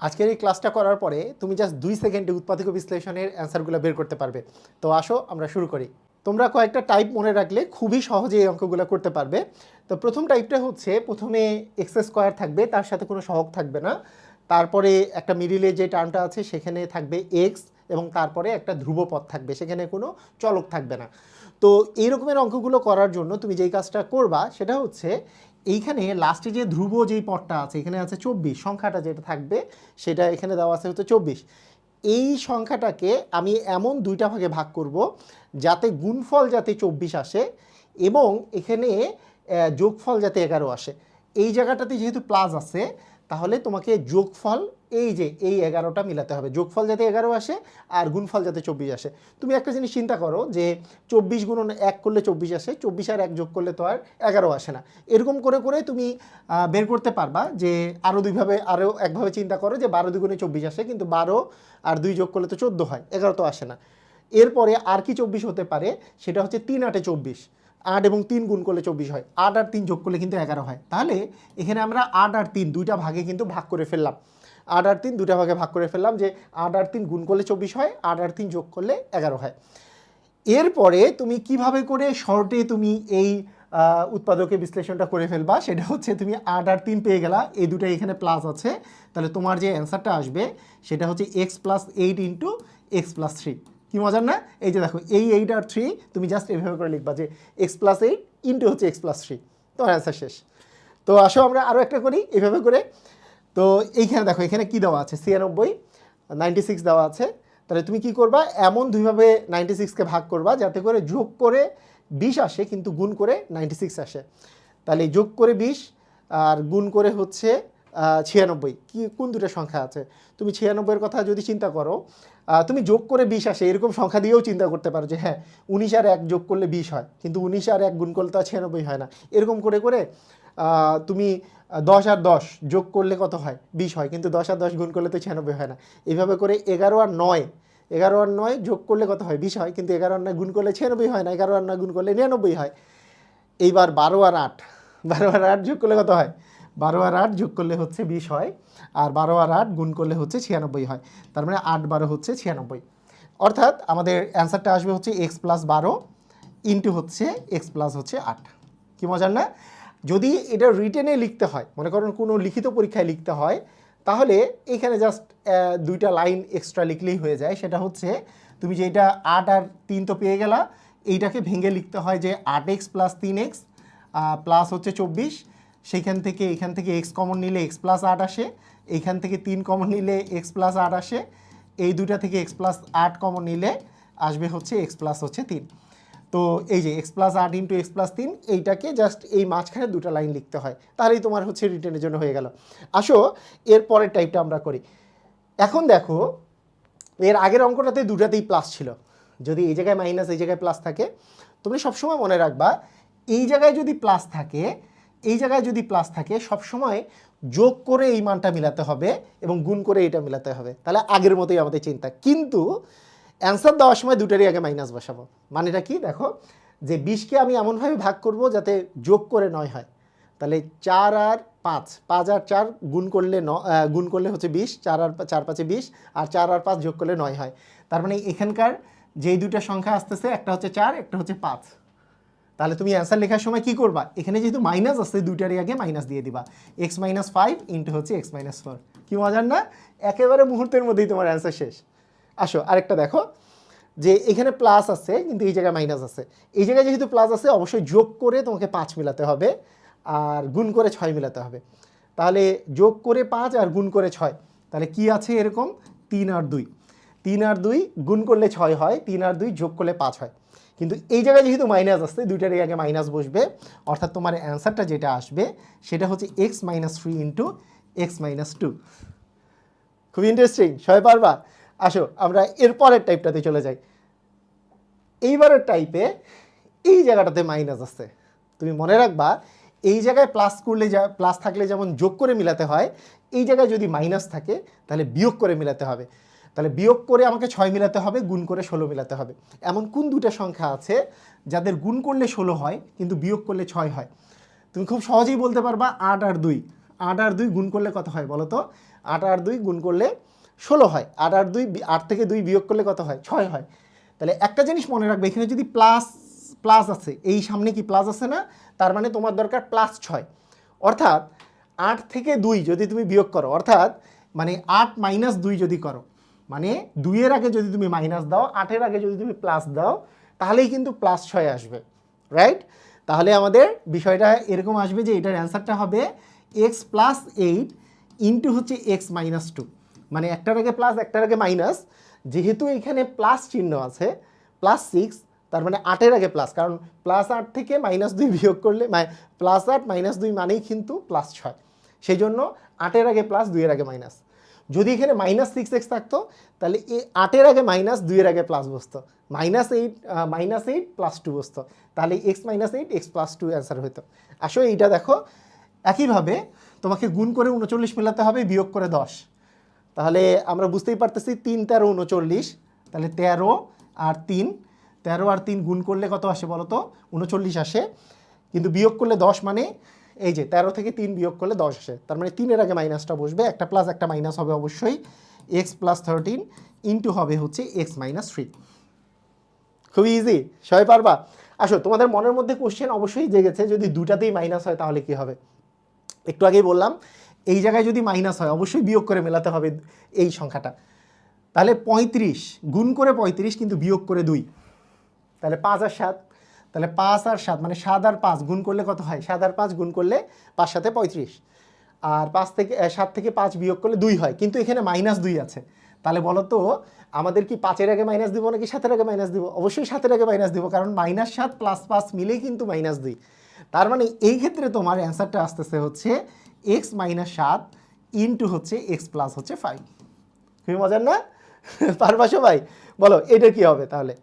আজকের এই ক্লাসটা করার পরে তুমি জাস্ট দুই সেকেন্ডে উৎপাদক বিশ্লেষণের অ্যান্সারগুলো বের করতে পারবে। তো আসো, আমরা শুরু করি। তোমরা কয়েকটা টাইপ মনে রাখলে খুবই সহজে এই অঙ্কগুলো করতে পারবে। তো প্রথম টাইপটা হচ্ছে প্রথমে এক্স স্কোয়ার থাকবে, তার সাথে কোনো সহগ থাকবে না। তারপরে একটা মিডিলে যে টার্মটা আছে, সেখানে থাকবে এক্স এবং তারপরে একটা ধ্রুবপথ থাকবে, সেখানে কোনো চলক থাকবে না। তো এই রকমের অঙ্কগুলো করার জন্য তুমি যেই কাজটা করবা, সেটা হচ্ছে এইখানে লাস্টে যে ধ্রুব যেই পথটা আছে, এখানে আছে চব্বিশ, সংখ্যাটা যেটা থাকবে, সেটা এখানে দেওয়া আছে হচ্ছে চব্বিশ। এই সংখ্যাটাকে আমি এমন দুইটা ভাগে ভাগ করব যাতে গুণফল যাতে চব্বিশ আসে এবং এখানে যোগফল যাতে এগারো আসে। এই জায়গাটাতে যেহেতু প্লাস আছে তাহলে তোমাকে যোগফল এই যে এই এগারোটা মিলাতে হবে। যোগফল যাতে এগারো আসে আর গুণফল যাতে চব্বিশ আসে। তুমি একটা জিনিস চিন্তা করো যে চব্বিশ গুণন এক করলে চব্বিশ আসে, চব্বিশ আর এক যোগ করলে তো আর এগারো আসে না। এরকম করে করে তুমি বের করতে পারবা যে আরও দুইভাবে আরও একভাবে চিন্তা করো যে বারো দুগুণে চব্বিশ আসে কিন্তু বারো আর দুই যোগ করলে তো চোদ্দ হয়, এগারো তো আসে না। এরপরে আর কি চব্বিশ হতে পারে সেটা হচ্ছে তিন আটে চব্বিশ। আট এবং তিন গুণ করলে চব্বিশ হয়। আট আর তিন যোগ করলে কিন্তু এগারো হয়। তাহলে এখানে আমরা আট আর তিন দুইটা ভাগে কিন্তু ভাগ করে ফেললাম। আট আর তিন দুইটা ভাগে ভাগ করে ফেললাম যে আট আর তিন গুণ করলে চব্বিশ হয় আট আর তিন যোগ করলে এগারো হয়। এরপরে তুমি কীভাবে করে শর্টে তুমি এই আহ, উৎপাদকের বিশ্লেষণটা করে ফেলবা সেটা হচ্ছে তুমি আট আর তিন পেয়ে গেলা এই দুটো এখানে প্লাস আছে। তাহলে তোমার যে অ্যান্সারটা আসবে সেটা হচ্ছে x plus eight into x plus three কি মজার না? এই যে দেখো, এই এইট আর থ্রি তুমি জাস্ট এভাবে করে লিখবা যে এক্স প্লাস এইট ইন্টু হচ্ছে এক্স প্লাস থ্রি তোমার অ্যান্সার শেষ। তো আসো আমরা আরও একটা করি এইভাবে করে। তো এইখানে দেখো, এখানে কি দেওয়া আছে? ছিয়ানব্বই নাইনটি সিক্স দেওয়া আছে। তাহলে তুমি কি করবা? এমন দুইভাবে নাইনটি সিক্সকে ভাগ করবা যাতে করে যোগ করে বিশ আসে, কিন্তু গুণ করে নাইনটি সিক্স আসে। তাহলে যোগ করে বিশ আর গুণ করে হচ্ছে ছিয়ানব্বই। কি, কোন দুটো সংখ্যা আছে? তুমি ছিয়ানব্বইয়ের কথা যদি চিন্তা করো তুমি যোগ করে বিশ আসে, এরকম সংখ্যা দিয়েও চিন্তা করতে পারো যে হ্যাঁ উনিশ আর এক যোগ করলে বিশ হয়, কিন্তু উনিশ আর এক গুণ করলে তো ছিয়ানব্বই হয় না। এরকম করে করে তুমি দশ আর দশ যোগ করলে কত হয়? বিশ হয়, কিন্তু দশ আর দশ গুণ করলে তো ছিয়ানব্বই হয় না। এইভাবে করে এগারো আর নয়, এগারো আর নয় যোগ করলে কত হয়? বিশ হয়, কিন্তু এগারো আর নয় গুণ করলে ছিয়ানব্বই হয় না, এগারো আর নয় গুণ করলে নিরানব্বই হয়। এইবার বারো আর আট, বারো আর আট যোগ করলে কত হয়? বারো আর আট যোগ করলে হচ্ছে বিশ হয়, আর বারো আর আট গুণ করলে হচ্ছে ছিয়ানব্বই হয়। তার মানে আট বারো হচ্ছে ছিয়ানব্বই। অর্থাৎ আমাদের অ্যান্সারটা আসবে হচ্ছে এক্স প্লাস বারো ইন্টু হচ্ছে এক্স প্লাস হচ্ছে আট। কি মজার না? যদি এটা রিটেনে লিখতে হয়, মনে করুন কোনো লিখিত পরীক্ষায় লিখতে হয়, তাহলে এখানে জাস্ট দুইটা লাইন এক্সট্রা লিখলেই হয়ে যায়। সেটা হচ্ছে তুমি যেটা আট আর তিন তো পেয়ে গেলা, এইটাকে ভেঙে লিখতে হয় যে আট এক্স প্লাস তিন এক্স প্লাস হচ্ছে চব্বিশ সেইখান থেকে, এখান থেকে এক্স কমন নিলে এক্স প্লাস আট আসে এইখান থেকে তিন কমন নিলে এক্স প্লাস আট আসে, এই দুইটা থেকে এক্স প্লাস আট কমন নিলে আসবে হচ্ছে এক্স প্লাস হচ্ছে তিন। তো এই যে এক্স প্লাস আট ইন্টু এক্স প্লাস তিন, এইটাকে জাস্ট এই মাঝখানে দুটো লাইন লিখতে হয়। তাহলেই তোমার হচ্ছে রিটার্নের জন্য হয়ে গেল। আসো, এর পরের টাইপটা আমরা করি। এখন দেখো, এর আগের অঙ্কটাতে দুটাতেই প্লাস ছিল। যদি এই জায়গায় মাইনাস এই জায়গায় প্লাস থাকে তুমি সবসময় মনে রাখবা, এই জায়গায় যদি প্লাস থাকে এই জায়গায় যদি প্লাস থাকে, সবসময় যোগ করে এই মানটা মিলাতে হবে এবং গুণ করে এটা মিলাতে হবে। তাহলে আগের মতোই আমাদের চিন্তা। কিন্তু অ্যান্সার দেওয়ার সময় দুটারই আগে মাইনাস বসাবো। মানেটা কি? দেখো, যে বিশকে আমি এমনভাবে ভাগ করব যাতে যোগ করে নয় হয়। তাহলে চার আর পাঁচ পাঁচ আর চার গুণ করলে ন গুণ করলে হচ্ছে বিশ, চার আর, চার পাঁচে বিশ, আর চার আর পাঁচ যোগ করলে নয় হয়। তার মানে এখানকার যেই দুটা সংখ্যা আসতেছে, একটা হচ্ছে চার, একটা হচ্ছে পাঁচ। তাহলে তুমি অ্যান্সার লেখার সময় কি করবা? এখানে যেহেতু মাইনাস আসছে দুইটারই আগে মাইনাস দিয়ে দিবা। এক্স মাইনাস ফাইভ ইন্টু হচ্ছে এক্স মাইনাস ফোর কি মজার না? একেবারে মুহূর্তের মধ্যেই তোমার অ্যান্সার শেষ। আসো, আরেকটা দেখো। যে এখানে প্লাস আছে, কিন্তু এই জায়গায় মাইনাস আছে। এই জায়গায় যেহেতু প্লাস আছে, অবশ্যই যোগ করে তোমাকে পাঁচ মিলাতে হবে, আর গুণ করে ছয় মিলাতে হবে। তাহলে যোগ করে পাঁচ আর গুণ করে ছয়। তাহলে কি আছে এরকম? তিন আর দুই। তিন আর দুই গুণ করলে ছয় হয়, তিন আর দুই যোগ করলে পাঁচ হয়। কিন্তু এই জায়গায় যেহেতু মাইনাস আসছে দুইটারই আগে মাইনাস বসবে। অর্থাৎ তোমার অ্যান্সারটা যেটা আসবে, সেটা হচ্ছে x minus three into x minus two খুব ইন্টারেস্টিং সবাই পারবা? আসো, আমরা এরপরের টাইপটাতে চলে যাই। এইবারের টাইপে এই জায়গাটাতে মাইনাস আসছে। তুমি মনে রাখবা, এই জায়গায় প্লাস করলে যা প্লাস থাকলে যেমন যোগ করে মিলাতে হয়, এই জায়গায় যদি মাইনাস থাকে, তাহলে বিয়োগ করে মিলাতে হবে। তাহলে বিয়োগ করে আমাকে ছয় মিলাতে হবে, গুণ করে ষোলো মিলাতে হবে। এমন কোন দুটা সংখ্যা আছে যাদের গুণ করলে ষোলো হয়, কিন্তু বিয়োগ করলে ছয় হয়? তুমি খুব সহজেই বলতে পারবা আট আর দুই। আট আর দুই গুণ করলে কত হয় বলো তো? আট আর দুই গুণ করলে ষোলো হয়। আট আর দুই আট থেকে দুই বিয়োগ করলে কত হয়? ছয় হয়। তাহলে একটা জিনিস মনে রাখবে, এখানে যদি প্লাস প্লাস আছে, এই সামনে কি প্লাস আছে না? তার মানে তোমার দরকার প্লাস ছয়। অর্থাৎ আট থেকে দুই যদি তুমি বিয়োগ করো, অর্থাৎ মানে আট মাইনাস দুই যদি করো মানে দুইয়ের আগে যদি তুমি মাইনাস দাও, আটের আগে যদি তুমি প্লাস দাও, তাহলেই কিন্তু প্লাস ছয় আসবে রাইট তাহলে আমাদের বিষয়টা এরকম আসবে যে এটার অ্যান্সারটা হবে এক্স প্লাস এইট ইন্টু হচ্ছে এক্স মাইনাস টু মানে একটার আগে প্লাস একটার আগে মাইনাস যেহেতু এখানে প্লাস চিহ্ন আছে প্লাস সিক্স তার মানে আটের আগে প্লাস কারণ প্লাস আট থেকে মাইনাস দুই বিয়োগ করলে প্লাস আট মাইনাস দুই মানেই কিন্তু প্লাস ছয়। সেই জন্য আটের আগে প্লাস দুইয়ের আগে মাইনাস যদি এখানে মাইনাস সিক্স এক্স থাকতো, তাহলে এই আটের আগে মাইনাস দুইয়ের আগে প্লাস বসতো। Minus eight minus eight plus two বসতো। তাহলে x minus eight x plus two answer হতো আসলে এইটা দেখো। একইভাবে তোমাকে গুণ করে উনচল্লিশ মেলাতে হবে, বিয়োগ করে দশ। তাহলে আমরা বুঝতেই পারতেছি তিন, তেরো, উনচল্লিশ। তাহলে তেরো আর তিন। তেরো আর তিন গুণ করলে কত আসে বলো তো উনচল্লিশ আসে। কিন্তু বিয়োগ করলে দশ মানে এই যে তেরো থেকে তিন বিয়োগ করলে দশ আসে। তার মানে তিনের আগে মাইনাসটা বসবে, একটা প্লাস একটা মাইনাস হবে অবশ্যই। এক্স প্লাস থার্টিন ইন্টু হবে হচ্ছে এক্স মাইনাস থ্রি খুবই ইজি সবাই পারবা? আসো, তোমাদের মনের মধ্যে কোশ্চেন অবশ্যই জেগেছে, যদি দুটাতেই মাইনাস হয় তাহলে কি হবে? একটু আগেই বললাম, এই জায়গায় যদি মাইনাস হয়, অবশ্যই বিয়োগ করে মেলাতে হবে এই সংখ্যাটা। তাহলে পঁয়ত্রিশ, গুণ করে পঁয়ত্রিশ, কিন্তু বিয়োগ করে দুই। তাহলে পাঁচ আর সাত তাহলে পাঁচ আর সাত মানে সাত আর পাঁচ গুণ করলে কত হয়? সাত আর পাঁচ গুণ করলে পাঁচ সাথে পঁয়ত্রিশ। আর পাঁচ থেকে সাত থেকে পাঁচ বিয়োগ করলে দুই হয়, কিন্তু এখানে মাইনাস দুই আছে। তাহলে বলো তো, আমাদের কি পাঁচের আগে মাইনাস দিব নাকি সাতের আগে মাইনাস দিব? অবশ্যই সাতের আগে মাইনাস দিব, কারণ মাইনাস সাত প্লাস পাঁচ মিলেই কিন্তু মাইনাস দুই। তার মানে এই ক্ষেত্রে তোমার অ্যান্সারটা আসতেছে হচ্ছে এক্স মাইনাস সাত ইন্টু হচ্ছে এক্স প্লাস হচ্ছে ফাইভ খুবই মজার না? পারবা সবাই? বলো, এটা কি হবে তাহলে?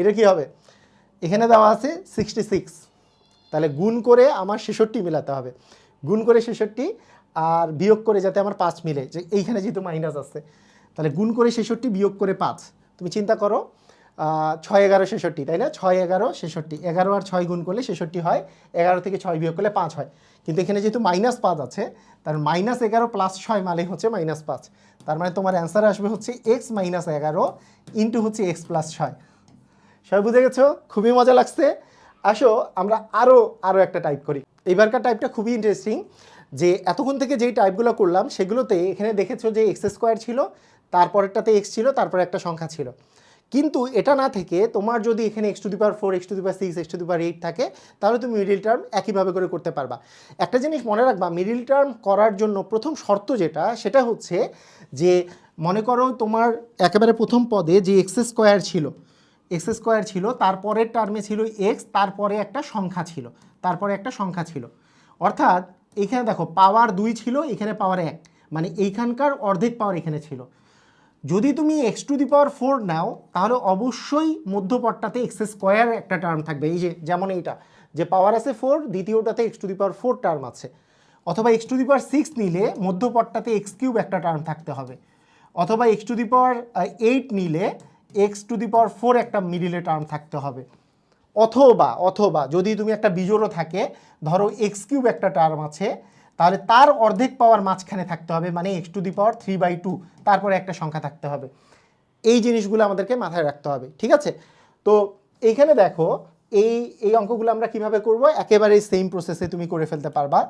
এটা কি হবে? এখানে দেওয়া আছে সিক্সটি সিক্স তাহলে গুণ করে আমার ছেষট্টি মেলাতে হবে। গুণ করে ছেষট্টি আর বিয়োগ করে যাতে আমার পাঁচ মিলে, যে এইখানে যেহেতু মাইনাস আছে। তাহলে গুণ করে ছেষট্টি, বিয়োগ করে পাঁচ। তুমি চিন্তা করো ছয় এগারো ছেষট্টি, তাই না? ছয় এগারো ছেষট্টি। এগারো আর ছয় গুণ করলে ছেষট্টি হয়, এগারো থেকে ছয় বিয়োগ করলে পাঁচ হয়। কিন্তু এখানে যেহেতু মাইনাস পাঁচ আছে, তার মাইনাস এগারো প্লাস ছয় মানে হচ্ছে মাইনাস পাঁচ। তার মানে তোমার অ্যান্সার আসবে হচ্ছে এক্স মাইনাস এগারো ইন্টু হচ্ছে এক্স প্লাস ছয়। সবাই বুঝে গেছো? খুবই মজা লাগছে। আসো, আমরা আরও আরও একটা টাইপ করি। এইবারকার টাইপটা খুবই ইন্টারেস্টিং যে এতক্ষণ থেকে যেই টাইপগুলো করলাম, সেগুলোতে এখানে দেখেছ যে এক্স স্কোয়ার ছিল, তারপরেরটাতে এক্স ছিল, তারপরে একটা সংখ্যা ছিল। কিন্তু এটা না থেকে তোমার যদি এখানে x to the power four x to the power six x to the power eight থাকে, তাহলে তুমি মিডিল টার্ম একইভাবে করে করতে পারবা। একটা জিনিস মনে রাখবা মিডিল টার্ম করার জন্য প্রথম শর্ত যেটা, সেটা হচ্ছে যে মনে করো তোমার একেবারে প্রথম পদে যে এক্স স্কোয়ার ছিল এক্স স্কোয়ার ছিল, তারপরের টার্মে ছিল এক্স, তারপরে একটা সংখ্যা ছিল, তারপরে একটা সংখ্যা ছিল। অর্থাৎ এখানে দেখো, পাওয়ার দুই ছিল, এখানে পাওয়ার এক মানে এইখানকার অর্ধেক পাওয়ার এখানে ছিল। যদি তুমি x to the power four নাও, তাহলে অবশ্যই মধ্যপটটাতে এক্স স্কোয়ার একটা টার্ম থাকবে। এই যে, যেমন এইটা, যে পাওয়ার আছে four, দ্বিতীয়টাতে x to the power four term আছে। অথবা x to the power six নিলে মধ্যপটটাতে এক্স কিউব একটা টার্ম থাকতে হবে। অথবা x to the power eight নিলে x to the power four একটা মিডিলে টার্ম থাকতে হবে। অথবা অথবা যদি তুমি একটা বিজোড়ও থাকে, ধরো এক্স কিউব একটা টার্ম আছে, তাহলে তার অর্ধেক পাওয়ার মাঝখানে থাকতে হবে মানে x to the power three by two তারপরে একটা সংখ্যা থাকতে হবে। এই জিনিসগুলো আমাদেরকে মাথায় রাখতে হবে, ঠিক আছে? তো এইখানে দেখো, এই এই অঙ্কগুলো আমরা কীভাবে করব? একেবারে সেম প্রসেসে তুমি করে ফেলতে পারবা।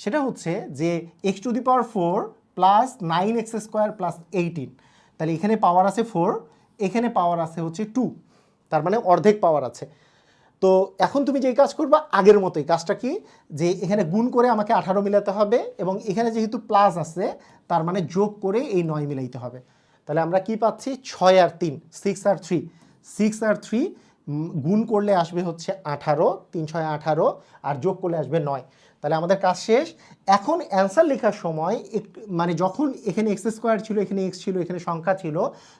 সেটা হচ্ছে যে x to the power four plus nine x square plus eighteen তাহলে এখানে পাওয়ার আছে ফোর এখানে পাওয়ার আছে হচ্ছে টু তার মানে অর্ধেক পাওয়ার আছে। তো এখন তুমি যেই কাজ করবা, আগের মতোই। কাজটা কি? যে এখানে গুণ করে আমাকে আঠারো মিলাতে হবে এবং এখানে যেহেতু প্লাস আছে, তার মানে যোগ করে এই নয় মিলাইতে হবে। তাহলে আমরা কি পাচ্ছি? ছয় আর তিন সিক্স আর থ্রি সিক্স আর থ্রি গুণ করলে আসবে হচ্ছে আঠারো, তিন ছয় আঠারো আর যোগ করলে আসবে নয়। তাহলে আমাদের কাজ শেষ। এখন অ্যান্সার লেখার সময় একটু মানে যখন এখানে এক্স স্কোয়ার ছিল, এখানে এক্স ছিল, এখানে সংখ্যা ছিল,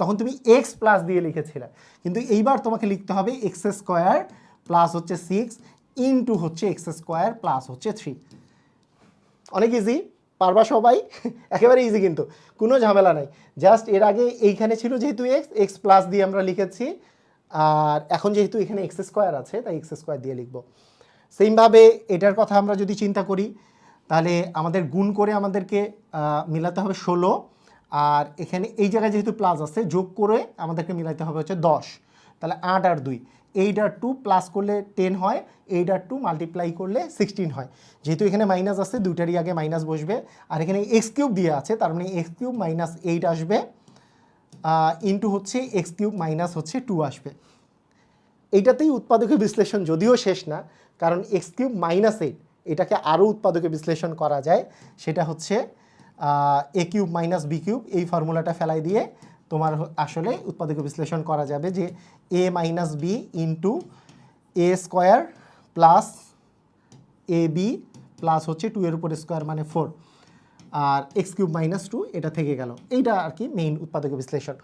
তখন তুমি এক্স প্লাস দিয়ে লিখেছিলে। কিন্তু এইবার তোমাকে লিখতে হবে এক্স স্কোয়ার প্লাস হচ্ছে সিক্স ইন্টু হচ্ছে এক্স স্কোয়ার প্লাস হচ্ছে থ্রি অনেক ইজি পারবা সবাই? একেবারে ইজি কিন্তু। কোনো ঝামেলা নাই। জাস্ট এর আগে এইখানে ছিল যেহেতু এক্স এক্স প্লাস দিয়ে আমরা লিখেছি। আর এখন যেহেতু এখানে এক্স স্কোয়ার আছে, তাই এক্স স্কোয়ার দিয়ে লিখব। সেমভাবে এটার কথা আমরা যদি চিন্তা করি, তাহলে আমাদের গুণ করে আমাদেরকে মিলাতে হবে ষোলো। আর এখানে এই জায়গায় যেহেতু প্লাস আছে, যোগ করে আমাদেরকে মিলাতে হবে হচ্ছে দশ। তাহলে আট আর দুই। এইট আর টু প্লাস করলে টেন হয়, এইট আর টু মাল্টিপ্লাই করলে সিক্সটিন হয়। যেহেতু এখানে মাইনাস আছে, দুইটারই আগে মাইনাস বসবে। আর এখানে এক্স কিউব দিয়ে আছে, তার মানে এক্স কিউব মাইনাস এইট আসবে। ইন্টু হচ্ছে এক্স কিউব মাইনাস হচ্ছে টু আসবে। এইটাতেই উৎপাদকের বিশ্লেষণ যদিও শেষ না, কারণ এক্স কিউব মাইনাস এইট এটাকে আরও উৎপাদকে বিশ্লেষণ করা যায়। সেটা হচ্ছে A cube minus B cube, এই ফর্মুলাটা ফেলাই দিয়ে তোমার আসলে উৎপাদকে বিশ্লেষণ করা যাবে যে A minus B into A square plus A B plus হচ্ছে টু এর উপর স্কোয়ার মানে ফোর আর এক্স কিউব মাইনাস টু এটা থেকে গেল। এইটা আর কি মেইন উৎপাদক বিশ্লেষণ।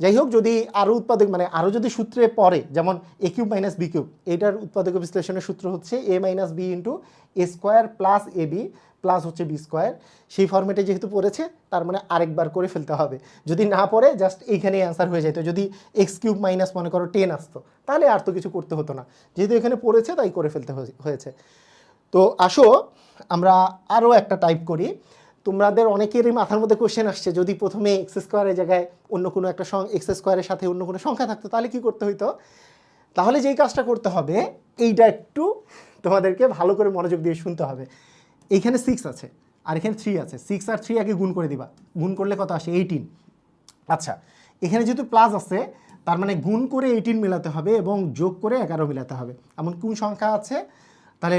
যাই হোক, যদি আরও উৎপাদক মানে আরও যদি সূত্রে পড়ে, যেমন A cube minus B cube, এটার উৎপাদক বিশ্লেষণের সূত্র হচ্ছে A minus B into A square plus A B plus হচ্ছে বি স্কোয়ার সেই ফর্মেটে যেহেতু পড়েছে, তার মানে আরেকবার করে ফেলতে হবে। যদি না পড়ে জাস্ট এইখানেই অ্যান্সার হয়ে যেত যদি এক্স কিউব মাইনাস, মনে করো টেন আসতো, তাহলে আর তো কিছু করতে হতো না। যেহেতু এখানে পড়েছে, তাই করে ফেলতে হয়ে- হয়েছে। তো আসো, আমরা আরও একটা টাইপ করি। তোমাদের অনেকেরই মাথার মধ্যে কোশ্চেন আসছে, যদি প্রথমে এক্স স্কোয়ারের জায়গায় অন্য কোনো একটা এক্স স্কোয়ারের সাথে অন্য কোনো সংখ্যা থাকতো, তাহলে কি করতে হইতো? তাহলে যেই কাজটা করতে হবে, এইটা একটু তোমাদেরকে ভালো করে মনোযোগ দিয়ে শুনতে হবে। এইখানে সিক্স আছে, আর এখানে থ্রি আছে। সিক্স আর থ্রি আগে গুণ করে দিবা। গুণ করলে কত আসে? এইটিন আচ্ছা এখানে যেহেতু প্লাস আছে, তার মানে গুণ করে এইটিন মেলাতে হবে এবং যোগ করে এগারো মেলাতে হবে। এমন কোন সংখ্যা আছে? তাহলে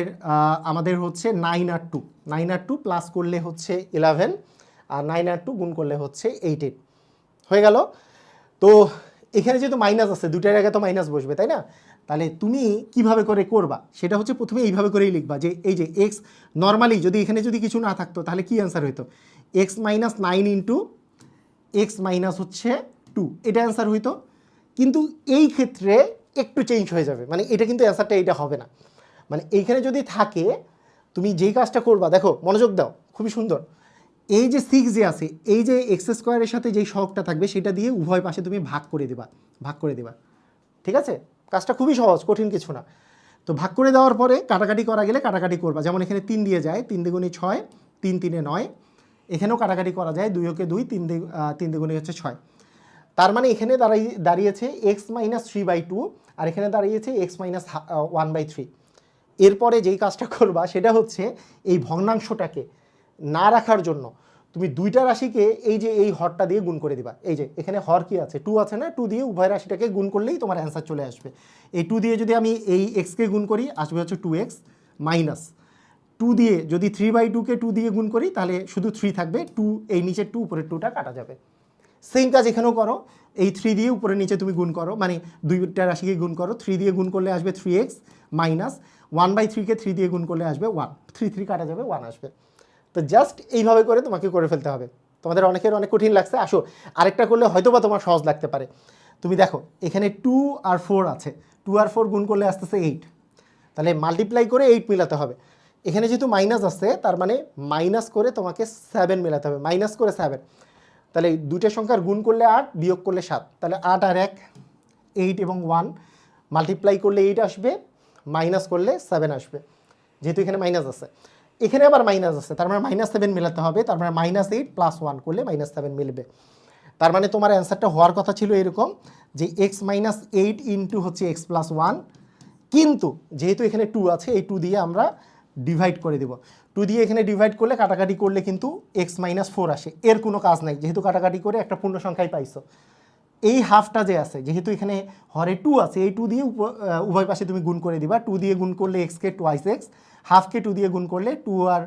আমাদের হচ্ছে নাইন আর টু নাইন আর টু প্লাস করলে হচ্ছে ইলেভেন আর নাইন আর টু গুণ করলে হচ্ছে এইটিন হয়ে গেল? তো এখানে যেহেতু মাইনাস আছে দুটার আগে তো মাইনাস বসবে, তাই না? তাহলে তুমি কীভাবে করে করবা? সেটা হচ্ছে প্রথমে এইভাবে করেই লিখবা যে, এই যে এক্স নর্মালি যদি এখানে যদি কিছু না থাকতো, তাহলে কি অ্যান্সার হইতো? X minus nine into x minus হচ্ছে টু এটা অ্যান্সার হইতো। কিন্তু এই ক্ষেত্রে একটু চেঞ্জ হয়ে যাবে। মানে এটা কিন্তু অ্যান্সারটা এইটা হবে না। মানে এইখানে যদি থাকে, তুমি যেই কাজটা করবা, দেখো, মনোযোগ দাও, খুবই সুন্দর। এই যে সিক্স যে আছে, এই যে এক্স স্কোয়ারের সাথে যেই শখটা থাকবে, সেটা দিয়ে উভয় পাশে তুমি ভাগ করে দেবা, ভাগ করে দিবা। ঠিক আছে? কাজটা খুবই সহজ, কঠিন কিছু না। তো ভাগ করে দেওয়ার পরে কাটাকাটি করা গেলে কাটাকাটি করবা। যেমন এখানে তিন দিয়ে যায়, তিন দ্বিগুণে ছয়, তিন তিনে নয়। এখানেও কাটাকাটি করা যায়, দুই ওকে দুই, তিন তিন দ্বিগুণে হচ্ছে ছয়। তার মানে এখানে দাঁড়াই, দাঁড়িয়েছে x minus three by two আর এখানে দাঁড়িয়েছে x minus one by three এরপরে যেই কাজটা করবা সেটা হচ্ছে এই ভগ্নাংশটাকে না রাখার জন্য তুমি দুইটা রাশিকে এই যে এই হরটা দিয়ে গুণ করে দিবা। এই যে এখানে হর কি আছে? টু আছে না? টু দিয়ে উভয় রাশিটাকে গুণ করলেই তোমার অ্যান্সার চলে আসবে। এই টু দিয়ে যদি আমি এই এক্সকে গুণ করি, আসবে হচ্ছে টু এক্স মাইনাস টু দিয়ে যদি থ্রি বাই টুকে টু দিয়ে গুণ করি, তাহলে শুধু থ্রি থাকবে টু এই নিচের টু উপরের টুটা কাটা যাবে। সেম কাজ এখানেও করো। এই থ্রি দিয়ে উপরে নিচে তুমি গুণ করো মানে দুইটা রাশিকে গুণ করো। থ্রি দিয়ে গুণ করলে আসবে three x minus one by থ্রিকে three দিয়ে গুণ করলে আসবে ওয়ান থ্রি থ্রি কাটা যাবে ওয়ান আসবে। তো জাস্ট এইভাবে করে তোমাকে করে ফেলতে হবে। তোমাদের অনেকের অনেক কঠিন লাগছে। আসো, আরেকটা করলে হয়তো বা তোমার সহজ লাগতে পারে। তুমি দেখো, এখানে টু আর ফোর আছে। টু আর ফোর গুণ করলে আসতেছে এইট তাহলে মাল্টিপ্লাই করে এইট মিলাতে হবে। এখানে যেহেতু মাইনাস আছে, তার মানে মাইনাস করে তোমাকে সেভেন মেলাতে হবে। মাইনাস করে সেভেন তাহলে দুইটা সংখ্যার গুণ করলে আট, বিয়োগ করলে সাত। তাহলে আট আর এক এইট এবং ওয়ান মাল্টিপ্লাই করলে এইট আসবে। মাইনাস করলে সেভেন আসবে। যেহেতু এখানে মাইনাস আছে। এখানে আবার মাইনাস আছে, তার মানে মাইনাস সেভেন মেলাতে হবে, তার মানে মাইনাস এইট প্লাস ওয়ান করলে মাইনাস সেভেন মিলবে। তার মানে তোমার অ্যান্সারটা হওয়ার কথা ছিল এরকম যে এক্স মাইনাস এইট ইন্টু হচ্ছে এক্স প্লাস ওয়ান কিন্তু যেহেতু এখানে টু আছে, এই টু দিয়ে আমরা ডিভাইড করে দেব। টু দিয়ে এখানে ডিভাইড করলে কাটাকাটি করলে কিন্তু এক্স মাইনাস ফোর আসে। এর কোনো কাজ নাই, যেহেতু কাটাকাটি করে একটা পূর্ণ সংখ্যাই পাইছো। এই হাফটা যে আছে, যেহেতু এখানে হরে টু আছে, এই টু দিয়ে উভয় পাশে তুমি গুণ করে দিবা। টু দিয়ে গুণ করলে এক্সকে টোয়াইস এক্স হাফকে টু দিয়ে গুণ করলে টু আর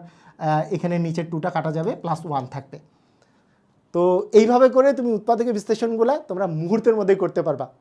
এখানে নিচের টুটা কাটা যাবে প্লাস ওয়ান থাকবে। তো এইভাবে করে তুমি উৎপাদকের বিশ্লেষণগুলো তোমরা মুহূর্তের মধ্যেই করতে পারবা।